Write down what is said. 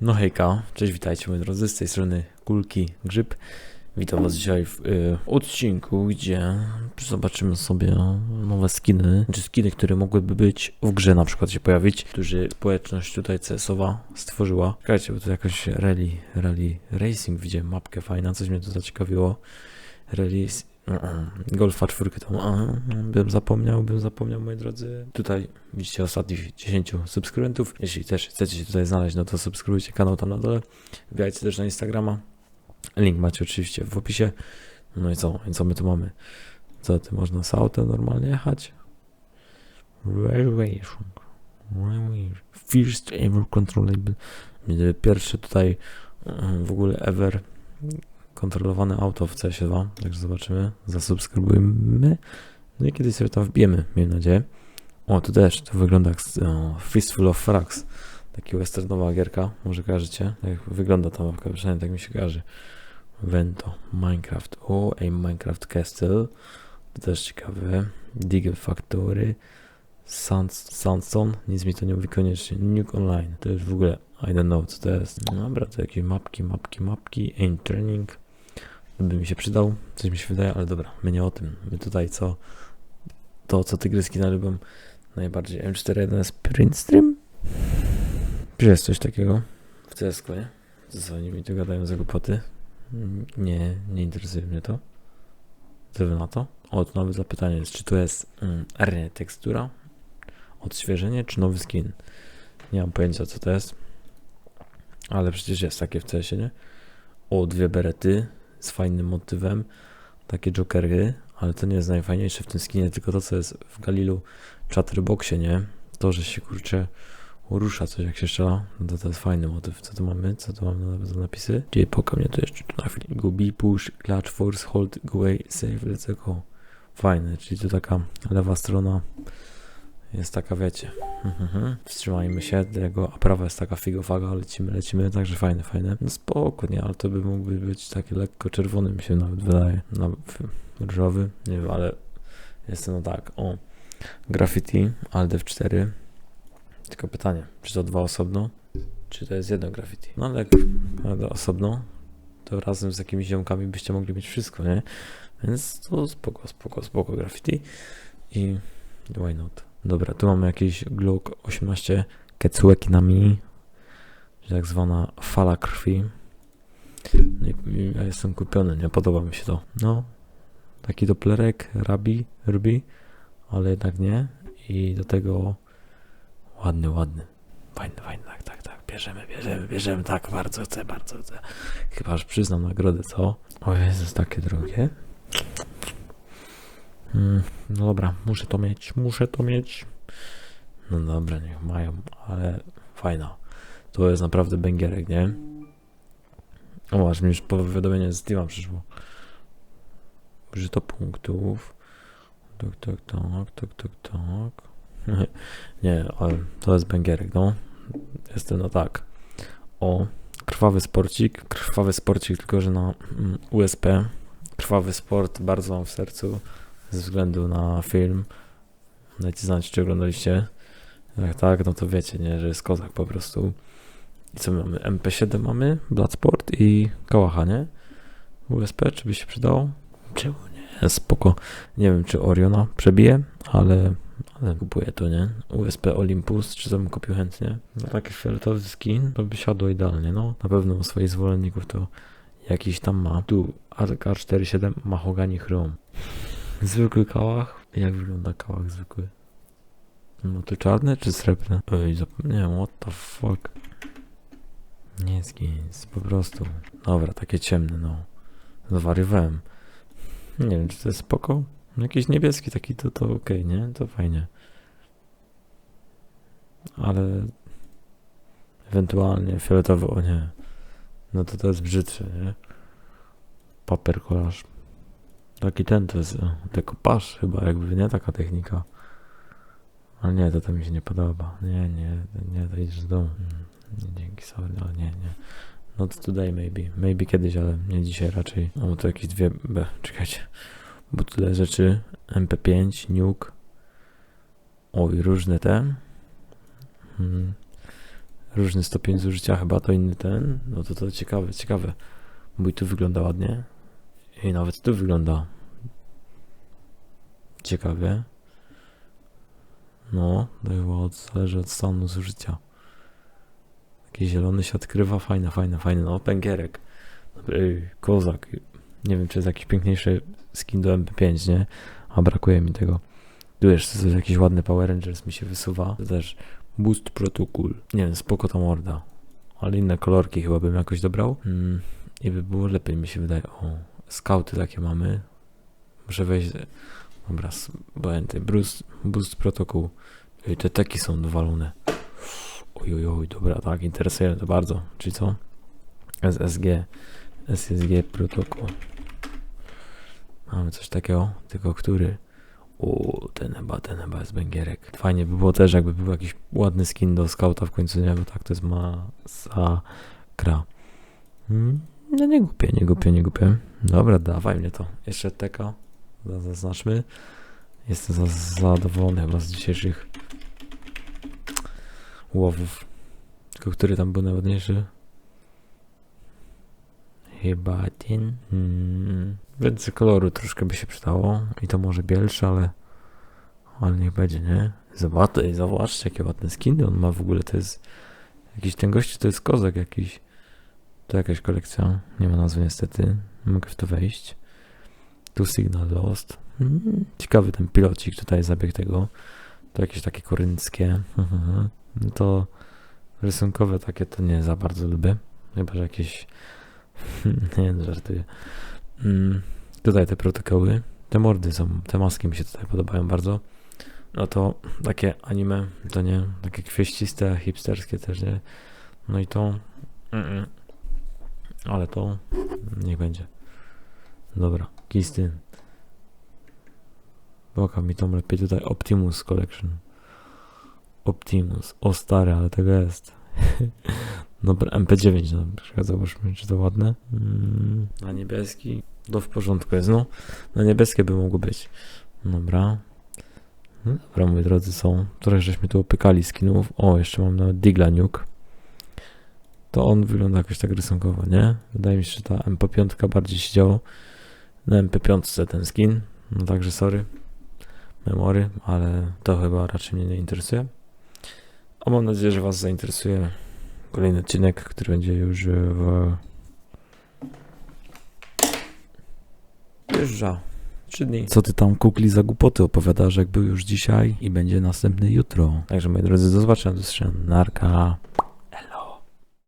No hejka, cześć, witajcie moi drodzy, z tej strony Kulki Grzyb. Witam was dzisiaj w y, odcinku, gdzie zobaczymy sobie nowe skiny, czy skiny, które mogłyby być w grze na przykład się pojawić, którzy społeczność tutaj CS-owa stworzyła. Czekajcie, bo tu jakoś rally, rally racing widziałem, mapkę fajna, coś mnie to zaciekawiło. Rally Golfa czwórkę tam, a, bym zapomniał, bym zapomniał, moi drodzy. Tutaj widzicie ostatnich 10 subskrybentów. Jeśli też chcecie się tutaj znaleźć, no to subskrybujcie kanał tam na dole. Wbijajcie też na Instagrama. Link macie oczywiście w opisie. No i co? I co my tu mamy? Co ty można z autem normalnie jechać? Railway. First ever controllable. Pierwszy tutaj mm, w ogóle ever kontrolowane auto w CS2, także zobaczymy, zasubskrybujmy, no i kiedyś sobie tam wbijemy, miejmy nadzieję. O, tu też, to wygląda jak o, Fistful of Frags, taki westernowa gierka, może kojarzycie, jak wygląda ta mapka, przynajmniej tak mi się kojarzy. Vento, Minecraft, o, a Minecraft Castle, to też ciekawe, Digger Factory, Sand, Sandstone, nic mi to nie mówi koniecznie, Nuke Online, to już w ogóle, I don't know co to jest. Dobra, to jakieś mapki, mapki, mapki, Aim Training, by mi się przydał, coś mi się wydaje, ale dobra, my nie o tym. My tutaj co, to co tygryski na lubią najbardziej. M41 Sprint Stream? Czy jest coś takiego w cs nie? Co oni mi tu gadają za głupoty? Nie, nie interesuje mnie to. Co wy na to? O, tu nowe zapytanie jest, czy to jest mm, tekstura, odświeżenie, czy nowy skin? Nie mam pojęcia, co to jest. Ale przecież jest takie w cs nie? O, dwie berety, z fajnym motywem, takie jokery, ale to nie jest najfajniejsze w tym skinie, tylko to, co jest w Galilu Chatterboxie, nie? To, że się kurczę rusza coś jak się strzela, no to to jest fajny motyw. Co tu mamy? Co tu mamy za napisy? Gdzie poka mnie to jeszcze na chwilę. Go B, push, clutch, force, hold, go away, save, let's go. Fajne, czyli tu taka lewa strona jest taka, wiecie, mhm. wstrzymajmy się, tego, a prawa jest taka figowaga, lecimy, lecimy, także fajne, fajne. No spoko, nie, ale to by mógłby być taki lekko czerwony, mi się nawet wydaje, na, różowy, nie wiem, ale jest no tak, o, graffiti, Alt F4, tylko pytanie, czy to dwa osobno, czy to jest jedno graffiti? No ale jak osobno, to razem z jakimiś ziomkami byście mogli mieć wszystko, nie? Więc to spoko, spoko, spoko graffiti i why not? Dobra, tu mamy jakiś Glock 18 Ketsuekinami, tak zwana fala krwi. No ja jestem kupiony, nie podoba mi się to. No, taki doplerek, rabi, rbi, ale jednak nie. I do tego ładny, ładny. Fajny, fajny, tak, tak, tak. Bierzemy, bierzemy, bierzemy, tak, bardzo chcę, bardzo chcę. Chyba że przyznam nagrodę, co? O Jezus, takie drogie. Mm, no dobra, muszę to mieć, muszę to mieć. No dobra, niech mają, ale fajna. To jest naprawdę bęgierek, nie? O, aż mi już powiadomienie z Steam'a przyszło. Użyto punktów. Tak, tak, tak, tak, tak, tak. nie, ale to jest bęgierek, no. Jestem no tak. O, krwawy sporcik. Krwawy sporcik, tylko że na mm, USP. Krwawy sport bardzo mam w sercu ze względu na film. Dajcie znać, czy oglądaliście. Jak tak, no to wiecie, nie, że jest kozak po prostu. I co my mamy? MP7 mamy, Bloodsport i Kałacha, nie? USP, czy by się przydało? Czemu nie? Spoko. Nie wiem, czy Oriona przebije, ale, ale kupuję to, nie? USP Olympus, czy bym kupił chętnie? No taki fioletowy skin, to by siadło idealnie, no. Na pewno u swoich zwolenników to jakiś tam ma. Tu AK-47 Mahogany Chrome. Zwykły kałach. Jak wygląda kałach zwykły? No to czarne czy srebrne? Oj, zapomniałem, what the fuck. Nie skins, po prostu. Dobra, takie ciemne, no. Zwariowałem. Nie wiem, czy to jest spoko? Jakiś niebieski taki, to, to okej, okay, nie? To fajnie. Ale ewentualnie fioletowy, o nie. No to to jest brzydsze, nie? Paper collage. Taki ten to jest dekopaż chyba jakby, nie? Taka technika. Ale nie, to to mi się nie podoba. Nie, nie, nie, to idziesz z domu. Nie, dzięki, sorry, ale nie, nie. Not today maybe. Maybe kiedyś, ale nie dzisiaj raczej. O, to jakieś dwie B. Czekajcie. Bo tyle rzeczy. MP5, Nuke. Oj, różne te. Hmm. różny stopień zużycia, chyba to inny ten. No to to ciekawe, ciekawe. Mój tu wygląda ładnie. I nawet tu wygląda ciekawie. No, to chyba od, zależy od stanu zużycia. Taki zielony się odkrywa, fajne, fajne, fajne. No, pęgierek. Ej, kozak. Nie wiem, czy jest jakiś piękniejszy skin do MP5, nie? A brakuje mi tego. Tu jeszcze jakiś ładny Power Rangers mi się wysuwa. To też Boost Protocol. Nie wiem, spoko ta morda. Ale inne kolorki chyba bym jakoś dobrał. Mm, I by było lepiej, mi się wydaje. O, skauty takie mamy. Muszę wejść. Dobra, s- będę. Boost, boost Protocol. Ej, te teki są dowalone. Oj, oj, oj, dobra, tak, interesuje to bardzo. Czyli co? SSG. SSG Protocol. Mamy coś takiego, tylko który? O, ten chyba, ten chyba jest węgierek. Fajnie by było też, jakby był jakiś ładny skin do skauta w końcu, nie? Bo tak to jest masakra. Mm, No nie głupie, nie głupie, nie głupie. Dobra, dawaj mnie to. Jeszcze teka. Za- Zaznaczmy. Jestem za- zadowolony chyba z dzisiejszych łowów. Tylko który tam był najładniejszy? Chyba ten. Hmm. Więcej koloru troszkę by się przydało. I to może bielsze, ale. Ale niech będzie, nie? Zobaczcie, zobaczcie, jakie ładne skiny on ma w ogóle. To jest. Jakiś ten gość to jest kozak jakiś. To jakaś kolekcja. Nie ma nazwy niestety. Nie mogę w to wejść. Tu Signal Lost. Mm, ciekawy ten pilocik tutaj zabieg tego. To jakieś takie korynckie. No to rysunkowe takie to nie za bardzo lubię. Chyba, że jakieś nie, no, żartuję. Mm, tutaj te protokoły, te mordy są, te maski mi się tutaj podobają bardzo. No to takie anime, to nie, takie kwieściste, hipsterskie też nie. No i to, mm, ale to niech będzie. Dobra, kisty. Boka mi lepiej tutaj Optimus Collection. Optimus, o stary, ale tego jest. Dobra, MP9 na przykład, zobaczmy, czy to ładne. Mm, na niebieski, to w porządku jest, no. Na niebieskie by mogło być. Dobra. No Dobra, moi drodzy, są. Trochę żeśmy tu opykali skinów. O, jeszcze mam nawet Digla Nuke. To on wygląda jakoś tak rysunkowo, nie? Wydaje mi się, że ta MP5 bardziej się działo. Na MP5 ten skin. No także sorry. Memory, ale to chyba raczej mnie nie interesuje. A mam nadzieję, że Was zainteresuje kolejny odcinek, który będzie już w. Już za 3 dni. Co ty tam kukli za głupoty opowiadasz, jak był już dzisiaj i będzie następny jutro. Także moi drodzy, do zobaczenia, do usłyszenia. Narka.